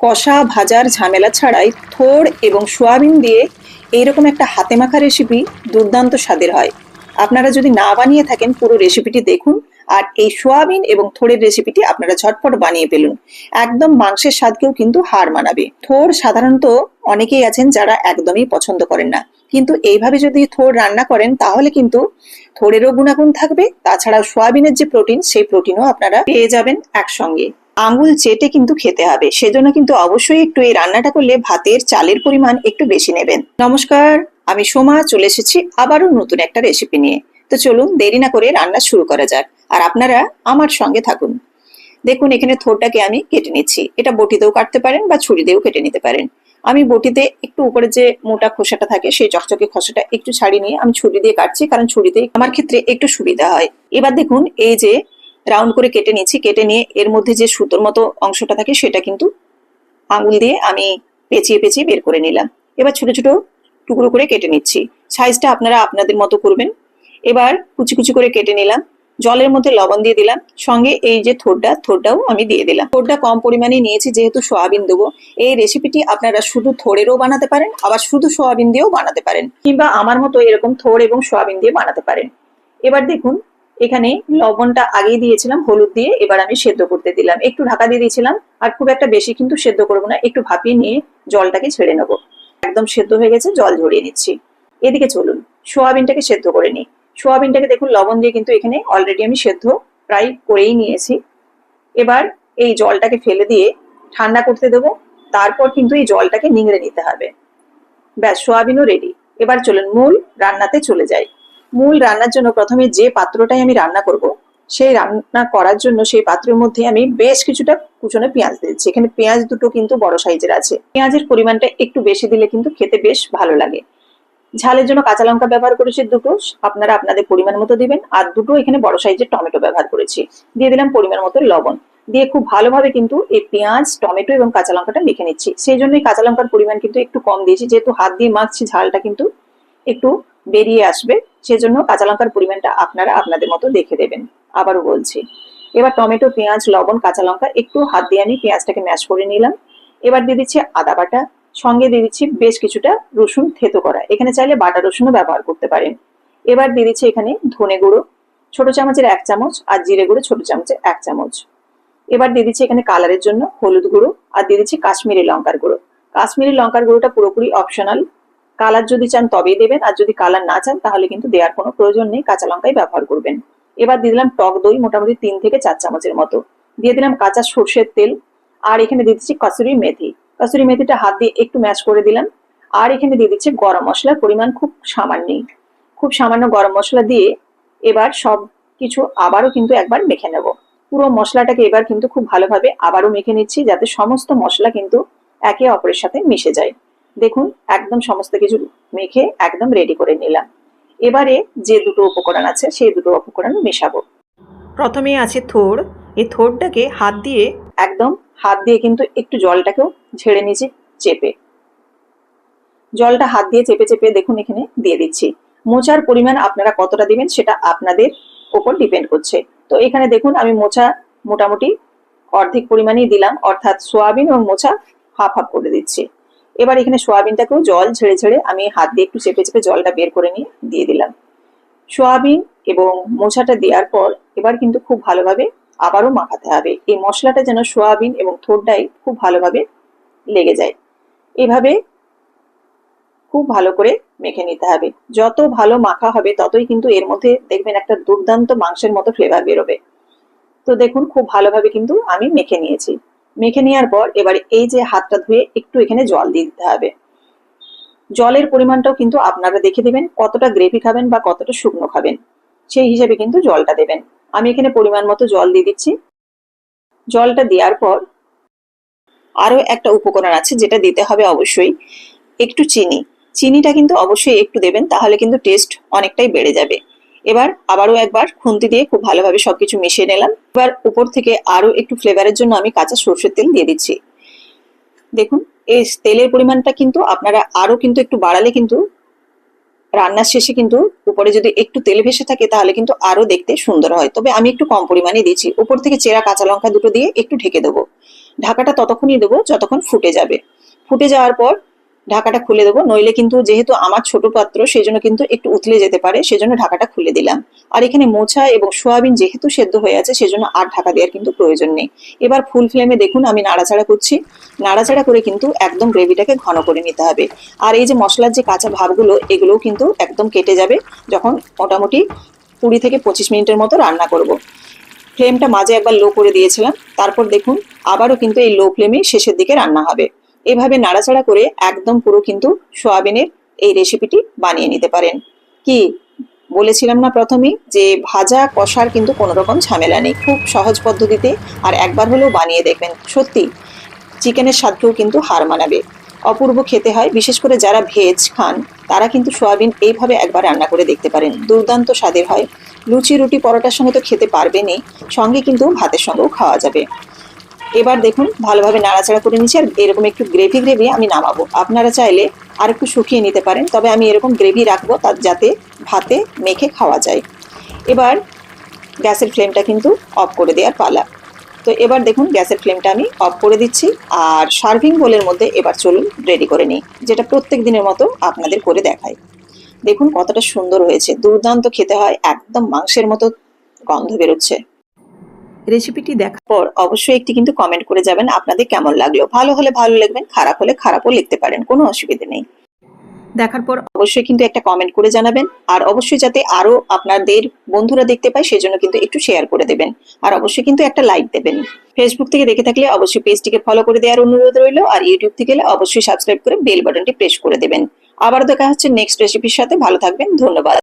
কষা, ভাজার ঝামেলা ছাড়াই থোড় এবং সোয়াবিন দিয়ে এইরকম একটা হাতে মাখা রেসিপি দুর্দান্ত স্বাদের হয়। আপনারা যদি না বানিয়ে থাকেন পুরো রেসিপিটি দেখুন আর এই সোয়াবিন এবং থোড়ের রেসিপিটি আপনারা ঝটপট বানিয়ে ফেলুন। একদম মাংসের স্বাদকেও কিন্তু হার মানাবে। থোড় সাধারণত অনেকেই আছেন যারা একদমই পছন্দ করেন না। কিন্তু এইভাবে যদি থোড় রান্না করেন তাহলে কিন্তু থোড়েরও গুণাগুণ থাকবে। তাছাড়া সোয়াবিনের যে প্রোটিন সেই প্রোটিনও আপনারা পেয়ে যাবেন একসঙ্গে। আঙ্গুল চেটে কিন্তু খেতে হবে। সেজন্য কিন্তু অবশ্যই একটু এই রান্নাটা করলে ভাতের চালের পরিমাণ একটু বেশি নেবেন। নমস্কার, আমি সোমা, চলে এসেছি আবারও নতুন একটা রেসিপি নিয়ে। তো চলুন দেরি না করে রান্না শুরু করা যাক। আর আপনারা আমার সঙ্গে থাকুন। দেখুন, এখানে থোরটাকে আমি কেটে নিচ্ছি। এটা বটিতেও কাটতে পারেন বা ছুরি দিয়েও কেটে নিতে পারেন। আমি বটিতে একটু উপরে যে মোটা খোসাটা থাকে, সেই চকচকে খোসাটা একটু ছাড়িয়ে নিয়ে আমি ছুরি দিয়ে কাটছি, কারণ ছুরিতে আমার ক্ষেত্রে একটু সুবিধা হয়। এবার দেখুন, এই যে রাউন্ড করে কেটে নিচ্ছি, কেটে নিয়ে এর মধ্যে যে সুতোর মতো অংশটা থাকে সেটা কিন্তু আঙুল দিয়ে আমি পেঁচিয়ে পেঁচিয়ে বের করে নিলাম। এবার ছোট ছোট টুকরো করে কেটে নিচ্ছি। সাইজটা আপনারা আপনাদের মতো করবেন। এবার কুচি কুচি করে কেটে নিলাম। জলের মধ্যে লবণ দিয়ে দিলাম। সঙ্গে এই যে থোরটা থোরটাও আমি দিয়ে দিলাম। থোরটা কম পরিমাণে নিয়েছি, যেহেতু সোয়াবিন দেবো। এই রেসিপিটি আপনারা শুধু থোড়েরও বানাতে পারেন, আবার শুধু সোয়াবিন দিয়েও বানাতে পারেন। কিংবা আমার মতো এরকম থোর এবং সোয়াবিন দিয়ে বানাতে পারেন। এবার দেখুন এখানে লবণটা আগেই দিয়েছিলাম, হলুদ দিয়ে এবার আমি সেদ্ধ করতে দিলাম। একটু ঢাকা দিয়ে দিয়েছিলাম, আর খুব একটা বেশি কিন্তু সেদ্ধ করব না, একটু ভাপিয়ে নিয়ে জলটাকে ছেড়ে নেব। একদম সেদ্ধ হয়ে গেছে, জল ঝরিয়ে নিচ্ছি। এদিকে চলুন, সোয়াবিনটাকে সেদ্ধ করে নিই। সোয়াবিনটাকে দেখুন, লবণ দিয়ে কিন্তু এখানে অলরেডি আমি সেদ্ধ প্রায় করেই নিয়েছি। এবার এই জলটাকে ফেলে দিয়ে ঠান্ডা করতে দেবো, তারপর কিন্তু এই জলটাকে নিংড়ে নিতে হবে। ব্যাস, সোয়াবিনও রেডি এবার চলুন, মূল রান্নাতে চলে যাই। মূল রান্নার জন্য প্রথমে যে পাত্রটাই আমি রান্না করব, সেই রান্না করার জন্য সেই পাত্রের মধ্যে আমি বেশ কিছুটা কুচনে পেঁয়াজ দিয়েছি। এখানে পেঁয়াজ দুটো কিন্তু বড় সাইজের আছে। পেঁয়াজের পরিমাণটা একটু বেশি দিলে কিন্তু খেতে বেশ ভালো লাগে। ঝালের জন্য কাঁচা লঙ্কা ব্যবহার করেছি দুটো। আপনারা আপনাদের পরিমাণ মতো দিবেন। আর দুটো এখানে বড় সাইজের টমেটো ব্যবহার করেছি। দিয়ে দিলাম পরিমাণ মতো লবণ। দিয়ে খুব ভালোভাবে কিন্তু এই পেঁয়াজ, টমেটো এবং কাঁচা লঙ্কাটা মেখে নিচ্ছি। সেই জন্যই কাঁচা লঙ্কার পরিমাণ কিন্তু একটু কম দিয়েছি। যেহেতু হাত দিয়ে মাখছি, ঝালটা কিন্তু একটু বেরিয়ে আসবে, সেজন্য কাঁচা লঙ্কার পরিমাণটা আপনারা আপনাদের মতো দেখে দেবেন। আবারও বলছি, এবার টমেটো, পেঁয়াজ, লবণ, কাঁচা লঙ্কা, একটু হাত দিয়ে আমি পেঁয়াজটাকে ম্যাশ করে নিলাম। এবার দিয়ে দিচ্ছি আদা বাটা, সঙ্গে দিয়ে দিচ্ছি বেশ কিছুটা রসুন থেতো করা। এখানে চাইলে বাটা রসুনও ব্যবহার করতে পারেন। এবার দিয়ে দিচ্ছি এখানে ধনে গুঁড়ো, ছোট চামচের এক চামচ আর জিরে গুঁড়ো, ছোট চামচের এক চামচ। এবার দিয়ে দিচ্ছি এখানে কালারের জন্য হলুদ গুঁড়ো আর দিয়ে দিচ্ছি কাশ্মীরি লঙ্কার গুঁড়ো। কাশ্মীরি লঙ্কার গুঁড়োটা পুরোপুরি অপশনাল। কালার যদি চান তবেই দেবেন, আর যদি কালার না চান তাহলে কিন্তু দেওয়ার কোনো প্রয়োজন নেই, কাঁচা লঙ্কাই ব্যবহার করবেন। এবার দিয়ে দিলাম টক দই, মোটামুটি তিন থেকে চার চামচের মতো। দিয়ে দিলাম কাঁচা সর্ষের তেল, আর এখানে দিয়ে দিচ্ছি কসুরি মেথি। কসুরি মেথিটা হাত দিয়ে একটু ম্যাশ করে দিলাম, আর এখানে দিয়ে দিচ্ছি গরম মশলার পরিমাণ খুব সামান্যই খুব সামান্য গরম মশলা দিয়ে এবার সব কিছু আবারও কিন্তু একবার মেখে নেব। পুরো মশলাটাকে এবার কিন্তু খুব ভালোভাবে আবারও মেখে নিচ্ছি, যাতে সমস্ত মশলা কিন্তু একে অপরের সাথে মিশে যায়। দেখুন, একদম সমস্ত কিছু মেখে একদম রেডি করে নিলাম। এবারে যে দুটো উপকরণ আছে, সেই দুটো উপকরণ মেশাবো। প্রথমে আছে থোড়। এই থোড়টাকে হাত দিয়ে, একদম হাত দিয়ে কিন্তু একটু জলটাকেও ঝেড়ে নিয়েছি চেপে। জলটা হাত দিয়ে চেপে চেপে দেখুন এখানে দিয়ে দিচ্ছি। মোচার পরিমাণ আপনারা কতটা দিবেন, সেটা আপনাদের ওপর ডিপেন্ড করছে। তো এখানে দেখুন, আমি মোচা মোটামুটি অর্ধেক পরিমাণেই দিলাম, অর্থাৎ সোয়াবিন এবং মোচা হাফ হাফ করে দিচ্ছি। এবার এখানে সোয়াবিনটাকেও জল ছেড়ে ছেড়ে আমি হাত দিয়ে একটু চেপে চেপে জলটা বের করে নিয়ে দিয়ে দিলাম। সোয়াবিন এবং মোছাটা দেওয়ার পর এবার কিন্তু খুব ভালোভাবে আবারও মাখাতে হবে। এই মশলাটা যেন সোয়াবিন এবং থোরটাই খুব ভালোভাবে লেগে যায়। এভাবে খুব ভালো করে মেখে নিতে হবে। যত ভালো মাখা হবে ততই কিন্তু এর মধ্যে দেখবেন একটা দুর্দান্ত মাংসের মতো ফ্লেভার বেরোবে। তো দেখুন, খুব ভালোভাবে কিন্তু আমি মেখে নিয়েছি। মেখে নেওয়ার পর এবারে এই যে হাতটা ধুয়ে একটু এখানে জল দিয়ে দিতে হবে। জলের পরিমাণটাও কিন্তু আপনারা দেখে দেবেন, কতটা গ্রেভি খাবেন বা কতটা শুকনো খাবেন। সেই হিসেবে কিন্তু জলটা দেবেন। আমি এখানে পরিমাণ মতো জল দিয়ে দিচ্ছি। জলটা দেওয়ার পর আরও একটা উপকরণ আছে যেটা দিতে হবে অবশ্যই, একটু চিনি। চিনিটা কিন্তু অবশ্যই একটু দেবেন, তাহলে কিন্তু টেস্ট অনেকটাই বেড়ে যাবে। এবার আবারও একবার খুন্তি দিয়ে খুব ভালোভাবে সবকিছু মিশিয়ে নিলাম। এবার উপর থেকে আরও একটু ফ্লেভারের জন্য আমি কাঁচা সর্ষের তেল দিয়ে দিচ্ছি। দেখুন, এই তেলের পরিমাণটা কিন্তু আপনারা আরও কিন্তু একটু বাড়ালে কিন্তু রান্নার শেষে কিন্তু উপরে যদি একটু তেল ভেসে থাকে তাহলে কিন্তু আরও দেখতে সুন্দর হয়। তবে আমি একটু কম পরিমাণে দিচ্ছি উপর থেকে চেরা কাঁচা লঙ্কা দুটো দিয়ে একটু ঢেকে দেবো। ঢাকাটা ততক্ষণই দেবো যতক্ষণ ফুটে যাবে। ফুটে যাওয়ার পর ঢাকাটা খুলে দেবো। নইলে কিন্তু যেহেতু আমার ছোট পাত্র সেই জন্য কিন্তু একটু উতলে যেতে পারে, সেজন্য ঢাকাটা খুলে দিলাম। আর এখানে মোছা এবং সোয়াবিন যেহেতু সেদ্ধ হয়ে আছে, সেজন্য আর ঢাকা দেওয়ার কিন্তু প্রয়োজন নেই। এবার ফুল ফ্লেমে দেখুন, আমি নাড়াচাড়া করছি। নাড়াচাড়া করে কিন্তু একদম গ্রেভিটাকে ঘন করে নিতে হবে। আর এই যে মশলার যে কাঁচা ভাবগুলো, এগুলোও কিন্তু একদম কেটে যাবে যখন মোটামুটি কুড়ি থেকে পঁচিশ মিনিটের মতো রান্না করব। ফ্লেমটা মাঝে একবার লো করে দিয়েছিলাম। তারপর দেখুন, আবারও কিন্তু এই লো ফ্লেমে শেষের দিকে রান্না হবে। এভাবে নাড়াচাড়া করে একদম পুরো কিন্তু সোয়াবিনের এই রেসিপিটি বানিয়ে নিতে পারেন। কি? বলেছিলাম না প্রথমেই যে ভাজা কষার কিন্তু কোনো রকম ঝামেলা নেই। খুব সহজ পদ্ধতিতে আর একবার হলেও বানিয়ে দেখবেন। সত্যি, চিকেনের স্বাদকেও কিন্তু হার মানাবে। অপূর্ব খেতে হয়। বিশেষ করে যারা ভেজ খান, তারা কিন্তু সোয়াবিন এইভাবে একবার রান্না করে দেখতে পারেন। দুর্দান্ত স্বাদের হয়। লুচি রুটি পরোটার সঙ্গে তো খেতে পারবেনই। সঙ্গে কিন্তু ভাতের সঙ্গেও খাওয়া যাবে। এবার দেখুন, ভালোভাবে নাড়াচাড়া করে নিচ্ছি আর এরকম একটু গ্রেভি গ্রেভি আমি নামাবো। আপনারা চাইলে আর একটু শুকিয়ে নিতে পারেন, তবে আমি এরকম গ্রেভি রাখব তার যাতে ভাতে মেখে খাওয়া যায়। এবার গ্যাসের ফ্লেমটা কিন্তু অফ করে দেওয়ার পালা। তো এবার দেখুন, গ্যাসের ফ্লেমটা আমি অফ করে দিচ্ছি আর সার্ভিং বোলের মধ্যে এবার চলুন রেডি করে নিই, যেটা প্রত্যেক দিনের মতো আপনাদের করে দেখাই। দেখুন কতটা সুন্দর হয়েছে, দুর্দান্ত খেতে হয়, একদম মাংসের মতো গন্ধ বেরোচ্ছে। রেসিপিটি দেখার পর অবশ্যই একটি কিন্তু কমেন্ট করে যাবেন আপনাদের কেমন লাগল। ভালো হলে ভালো লিখবেন খারাপ হলে খারাপও লিখতে পারেন কোনো অসুবিধে নেই। দেখার পর অবশ্যই কিন্তু একটা কমেন্ট করে জানাবেন আর অবশ্যই যাতে আরও আপনাদের বন্ধুরা দেখতে পায় সেজন্য কিন্তু একটু শেয়ার করে দেবেন। আর অবশ্যই কিন্তু একটা লাইক দেবেন। ফেসবুক থেকে দেখে থাকলে অবশ্যই পেজটিকে ফলো করে দেওয়ার অনুরোধ রইল আর ইউটিউব থেকে অবশ্যই সাবস্ক্রাইব করে বেল বাটনটি প্রেস করে দেবেন। আবার দেখা হচ্ছে নেক্সট রেসিপির সাথে ভালো থাকবেন ধন্যবাদ।